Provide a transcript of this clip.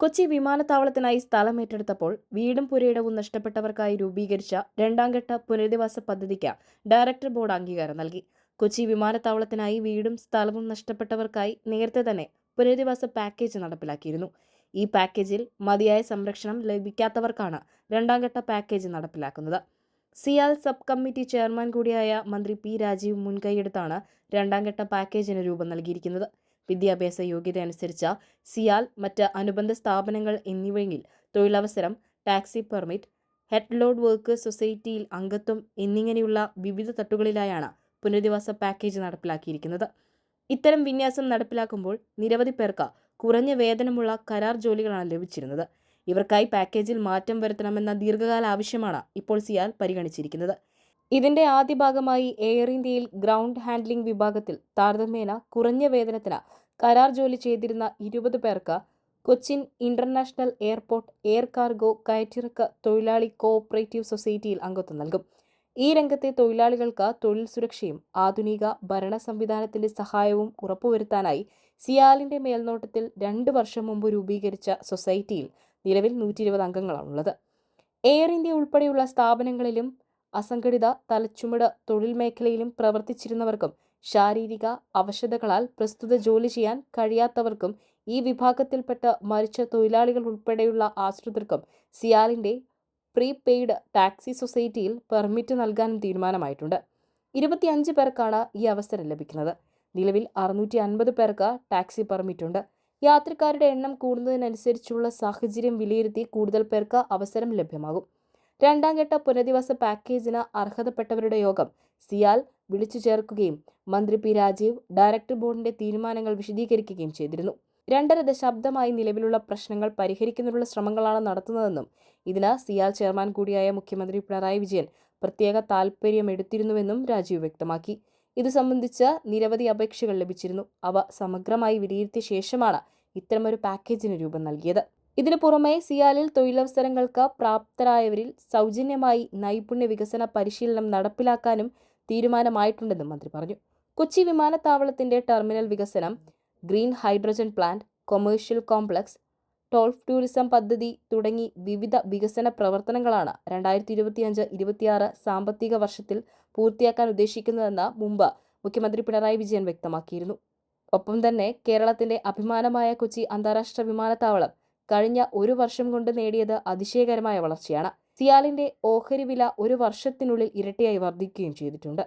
കൊച്ചി വിമാനത്താവളത്തിനായി സ്ഥലം ഏറ്റെടുത്തപ്പോൾ വീടും പുരയിടവും നഷ്ടപ്പെട്ടവർക്കായി രൂപീകരിച്ച രണ്ടാംഘട്ട പുനരധിവാസ പദ്ധതിക്ക് ഡയറക്ടർ ബോർഡ് അംഗീകാരം നൽകി. കൊച്ചി വിമാനത്താവളത്തിനായി വീടും സ്ഥലവും നഷ്ടപ്പെട്ടവർക്കായി നേരത്തെ തന്നെ പുനരധിവാസ പാക്കേജ് നടപ്പിലാക്കിയിരുന്നു. ഈ പാക്കേജിൽ മതിയായ സംരക്ഷണം ലഭിക്കാത്തവർക്കാണ് രണ്ടാംഘട്ട പാക്കേജ് നടപ്പിലാക്കുന്നത്. സിയാൽ സബ് കമ്മിറ്റി ചെയർമാൻ കൂടിയായ മന്ത്രി പി രാജീവ് മുൻകൈയെടുത്താണ് രണ്ടാംഘട്ട പാക്കേജിന് രൂപം നൽകിയിരിക്കുന്നത്. വിദ്യാഭ്യാസ യോഗ്യത അനുസരിച്ച സിയാൽ മറ്റ് അനുബന്ധ സ്ഥാപനങ്ങൾ എന്നിവയിൽ തൊഴിലവസരം taxi permit head load workers സൊസൈറ്റിയിൽ അംഗത്വം എന്നിങ്ങനെയുള്ള വിവിധ തട്ടുകളിലായാണ് പുനരധിവാസ പാക്കേജ് നടപ്പിലാക്കിയിരിക്കുന്നത്. ഇത്തരം വിന്യാസം നടപ്പിലാക്കുമ്പോൾ നിരവധി പേർക്ക് കുറഞ്ഞ വേതനമുള്ള കരാർ ജോലികളാണ് ലഭിച്ചിരുന്നത്. ഇവർക്കായി പാക്കേജിൽ മാറ്റം വരുത്തണമെന്ന ദീർഘകാല ആവശ്യമാണ് ഇപ്പോൾ സിയാൽ പരിഗണിച്ചിരിക്കുന്നത്. ഇതിന്റെ ആദ്യ ഭാഗമായി എയർ ഇന്ത്യയിൽ ഗ്രൗണ്ട് ഹാൻഡ്ലിംഗ് വിഭാഗത്തിൽ താരതമ്യേന കുറഞ്ഞ വേതനത്തിന് കരാർ ജോലി ചെയ്തിരുന്ന ഇരുപത് പേർക്ക് Cochin international airport air cargo കയറ്റിറക്ക തൊഴിലാളി കോഓപ്പറേറ്റീവ് സൊസൈറ്റിയിൽ അംഗത്വം നൽകും. ഈ രംഗത്തെ തൊഴിലാളികൾക്ക് തൊഴിൽ സുരക്ഷയും ആധുനിക ഭരണ സംവിധാനത്തിന്റെ സഹായവും ഉറപ്പുവരുത്താനായി സിയാലിന്റെ മേൽനോട്ടത്തിൽ രണ്ട് വർഷം മുമ്പ് രൂപീകരിച്ച സൊസൈറ്റിയിൽ നിലവിൽ നൂറ്റി ഇരുപത് അംഗങ്ങളാണുള്ളത്. എയർ ഇന്ത്യ ഉൾപ്പെടെയുള്ള സ്ഥാപനങ്ങളിലും അസംഘടിത തലച്ചുമട് തൊഴിൽ മേഖലയിലും പ്രവർത്തിച്ചിരുന്നവർക്കും ശാരീരിക അവശതകളാൽ പ്രസ്തുത ജോലി ചെയ്യാൻ കഴിയാത്തവർക്കും ഈ വിഭാഗത്തിൽപ്പെട്ട മരിച്ച തൊഴിലാളികൾ ഉൾപ്പെടെയുള്ള ആശ്രിതർക്കും സിയാലിന്റെ പ്രീപെയ്ഡ് ടാക്സി സൊസൈറ്റിയിൽ പെർമിറ്റ് നൽകാനും തീരുമാനമായിട്ടുണ്ട്. ഇരുപത്തിയഞ്ച് പേർക്കാണ് ഈ അവസരം ലഭിക്കുന്നത്. നിലവിൽ അറുന്നൂറ്റി അൻപത് പേർക്ക് ടാക്സി പെർമിറ്റ് ഉണ്ട് യാത്രക്കാരുടെ എണ്ണം കൂടുന്നതിനനുസരിച്ചുള്ള സാഹചര്യം വിലയിരുത്തി കൂടുതൽ പേർക്ക് അവസരം ലഭ്യമാകും. രണ്ടാം ഘട്ട പുനരധിവാസ പാക്കേജിന് അർഹതപ്പെട്ടവരുടെ യോഗം സിയാൽ വിളിച്ചു ചേർക്കുകയും മന്ത്രി പി രാജീവ് ഡയറക്ടർ ബോർഡിന്റെ തീരുമാനങ്ങൾ വിശദീകരിക്കുകയും ചെയ്തിരുന്നു. രണ്ടര ദശാബ്ദമായി നിലവിലുള്ള പ്രശ്നങ്ങൾ പരിഹരിക്കുന്നതിനുള്ള ശ്രമങ്ങളാണ് നടത്തുന്നതെന്നും ഇതിന് സിയാൽ ചെയർമാൻ കൂടിയായ മുഖ്യമന്ത്രി പിണറായി വിജയൻ പ്രത്യേക താൽപ്പര്യമെടുത്തിരുന്നുവെന്നും രാജീവ് വ്യക്തമാക്കി. ഇത് സംബന്ധിച്ച് നിരവധി അപേക്ഷകൾ ലഭിച്ചിരുന്നു. അവ സമഗ്രമായി വിലയിരുത്തിയ ശേഷമാണ് ഇത്തരമൊരു പാക്കേജിന് രൂപം നൽകിയത്. ഇതിനു പുറമെ സിയാലിൽ തൊഴിലവസരങ്ങൾക്ക് പ്രാപ്തരായവരിൽ സൗജന്യമായി നൈപുണ്യ വികസന പരിശീലനം നടപ്പിലാക്കാനും തീരുമാനമായിട്ടുണ്ടെന്നും മന്ത്രി പറഞ്ഞു. കൊച്ചി വിമാനത്താവളത്തിന്റെ ടെർമിനൽ വികസനം green hydrogen plant commercial complex ടോൾഫ് tourism പദ്ധതി തുടങ്ങി വിവിധ വികസന പ്രവർത്തനങ്ങളാണ് രണ്ടായിരത്തി ഇരുപത്തിയഞ്ച് ഇരുപത്തിയാറ് സാമ്പത്തിക വർഷത്തിൽ പൂർത്തിയാക്കാൻ ഉദ്ദേശിക്കുന്നതെന്ന് മുമ്പ് മുഖ്യമന്ത്രി പിണറായി വിജയൻ വ്യക്തമാക്കിയിരുന്നു. ഒപ്പം തന്നെ കേരളത്തിന്റെ അഭിമാനമായ കൊച്ചി അന്താരാഷ്ട്ര വിമാനത്താവളം കഴിഞ്ഞ ഒരു വർഷം കൊണ്ട് നേടിയത് അതിശയകരമായ വളർച്ചയാണ്. സിയാലിന്റെ ഓഹരി വില ഒരു വർഷത്തിനുള്ളിൽ ഇരട്ടിയായി വർദ്ധിക്കുകയും ചെയ്തിട്ടുണ്ട്.